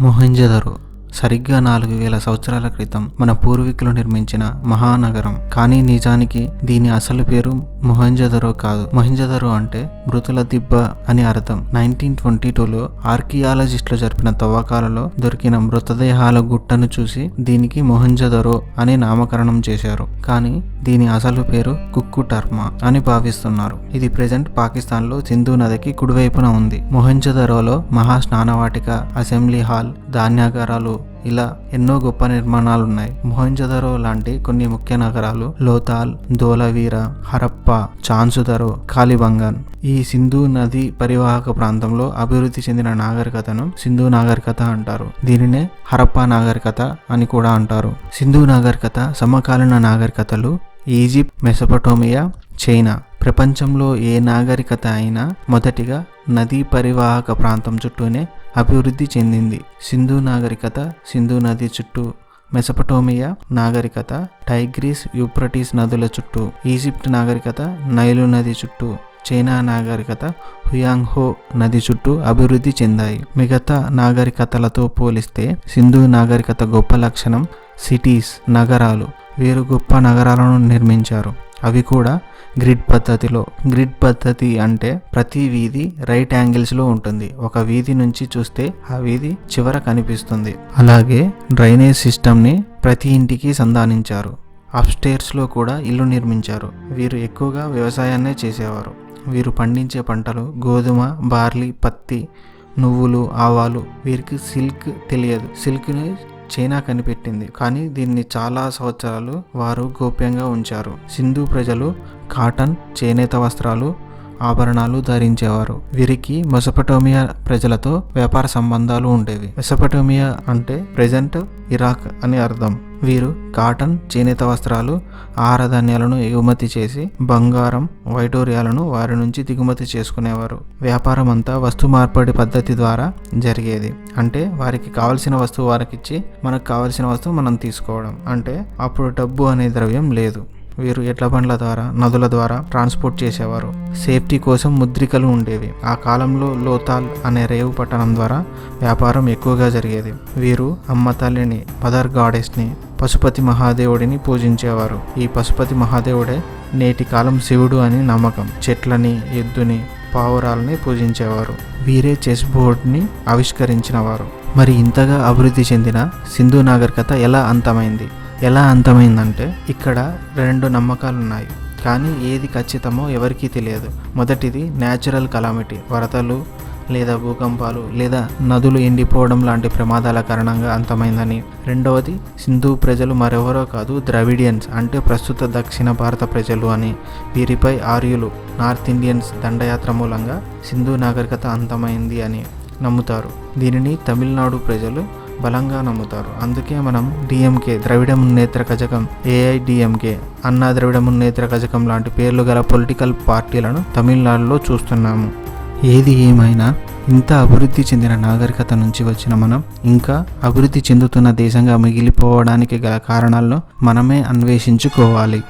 뭐 모헨자다로. సరిగ్గా నాలుగు వేల సంవత్సరాల క్రితం మన పూర్వీకులు నిర్మించిన మహానగరం. కానీ నిజానికి దీని అసలు పేరు మొహంజదరో కాదు. మొహెంజదరో అంటే మృతుల దిబ్బ అని అర్థం. నైన్టీన్ ట్వంటీ టూలో ఆర్కియాలజిస్టులు జరిపిన తవ్వకాలలో దొరికిన మృతదేహాల గుట్టను చూసి దీనికి మొహెంజదరో అని నామకరణం చేశారు. కానీ దీని అసలు పేరు కుక్కుటర్మ అని భావిస్తున్నారు. ఇది ప్రజెంట్ పాకిస్తాన్లో సింధు నదికి కుడివైపున ఉంది. మొహంజదరోలో మహా స్నానవాటిక అసెంబ్లీ హాల్ ధాన్యాగారాలు ఇలా ఎన్నో గొప్ప నిర్మాణాలు ఉన్నాయి మొహెంజదరో లాంటి కొన్ని ముఖ్య నగరాలు లోతాల్ ధోలవీర హరప్ప చాన్సుదరో కాలిబంగన్. ఈ సింధు నది పరివాహక ప్రాంతంలో అభివృద్ధి చెందిన నాగరికతను సింధు నాగరికత అంటారు. దీనినే హరప్పా నాగరికత అని కూడా అంటారు. సింధు నాగరికత సమకాలీన నాగరికతలు ఈజిప్ట్ మెసపటోమియా చైనా. ప్రపంచంలో ఏ నాగరికత అయినా మొదటిగా నదీ పరివాహక ప్రాంతం చుట్టూనే అభివృద్ధి చెందింది. సింధు నాగరికత సింధు నది చుట్టూ మెసపటోమియా నాగరికత టైగ్రీస్ యూప్రటీస్ నదుల చుట్టూ ఈజిప్ట్ నాగరికత నైలు నది చుట్టూ చైనా నాగరికత హుయాంగ్హో నది చుట్టూ అభివృద్ధి చెందాయి. మిగతా నాగరికతలతో పోలిస్తే సింధు నాగరికత గొప్ప లక్షణం సిటీస్ నగరాలు. వీరు గొప్ప నగరాలను నిర్మించారు. అవి కూడా గ్రిడ్ పద్ధతిలో. గ్రిడ్ పద్ధతి అంటే ప్రతి వీధి రైట్ యాంగిల్స్లో ఉంటుంది. ఒక వీధి నుంచి చూస్తే ఆ వీధి చివర కనిపిస్తుంది. అలాగే డ్రైనేజ్ సిస్టమ్ని ప్రతి ఇంటికి సంధానించారు. అప్స్టేర్స్లో కూడా ఇల్లు నిర్మించారు. వీరు ఎక్కువగా వ్యవసాయాన్నే చేసేవారు. వీరు పండించే పంటలు గోధుమ బార్లీ పత్తి నువ్వులు ఆవాలు వీరికి సిల్క్ తెలియదు. సిల్క్ని చైనా కనిపెట్టింది. కానీ దీన్ని చాలా సంవత్సరాలు వారు గోప్యంగా ఉంచారు. సింధు ప్రజలు కాటన్ చేనేత వస్త్రాలు ఆభరణాలు ధరించేవారు. వీరికి మెసపటోమియా ప్రజలతో వ్యాపార సంబంధాలు ఉండేవి. మెసపటోమియా అంటే ప్రజెంట్ ఇరాక్ అని అర్థం. వీరు కాటన్ చేనేత వస్త్రాలు ఆహార ధాన్యాలను ఎగుమతి చేసి బంగారం వైడూర్యాలను వారి నుంచి దిగుమతి చేసుకునేవారు. వ్యాపారం అంతా వస్తు మార్పిడి పద్ధతి ద్వారా జరిగేది. అంటే వారికి కావలసిన వస్తువు వారికి ఇచ్చి మనకు కావలసిన వస్తువు మనం తీసుకోవడం. అంటే అప్పుడు డబ్బు అనే ద్రవ్యం లేదు. వీరు ఎడ్ల బండ్ల ద్వారా నదుల ద్వారా ట్రాన్స్పోర్ట్ చేసేవారు. సేఫ్టీ కోసం ముద్రికలు ఉండేవి. ఆ కాలంలో లోతాల్ అనే రేవు పట్టణం ద్వారా వ్యాపారం ఎక్కువగా జరిగేది. వీరు అమ్మ తల్లిని మదర్ గాడెస్ని పశుపతి మహాదేవుడిని పూజించేవారు. ఈ పశుపతి మహాదేవుడే నేటి కాలం శివుడు అని నమ్మకం. చెట్లని ఎద్దుని పావురాలని పూజించేవారు. వీరే చెస్ బోర్డ్ని ఆవిష్కరించిన వారు మరి ఇంతగా అభివృద్ధి చెందిన సింధు నాగరికత ఎలా అంతమైంది? ఎలా అంతమైందంటే ఇక్కడ రెండు నమ్మకాలు ఉన్నాయి కానీ ఏది ఖచ్చితమో ఎవరికీ తెలియదు. మొదటిది న్యాచురల్ కలామిటీ వరదలు లేదా భూకంపాలు లేదా నదులు ఎండిపోవడం లాంటి ప్రమాదాల కారణంగా అంతమైందని. రెండవది సింధు ప్రజలు మరెవరో కాదు ద్రవిడియన్స్ అంటే ప్రస్తుత దక్షిణ భారత ప్రజలు అని. వీరిపై ఆర్యులు నార్త్ ఇండియన్స్ దండయాత్ర మూలంగా సింధు నాగరికత అంతమైంది అని నమ్ముతారు. దీనిని తమిళనాడు ప్రజలు బలంగా నమ్ముతారు. అందుకే మనం డిఎంకే ద్రవిడ మున్నేత్ర కజకం ఏఐడిఎంకే అన్నా ద్రవిడ మున్నేత్ర కజకం లాంటి పేర్లు గల పొలిటికల్ పార్టీలను తమిళనాడులో చూస్తున్నాము. ఏది ఏమైనా ఇంత అభివృద్ధి చెందిన నాగరికత నుంచి వచ్చిన మనం ఇంకా అభివృద్ధి చెందుతున్న దేశంగా మిగిలిపోవడానికి గల కారణాలను మనమే అన్వేషించుకోవాలి.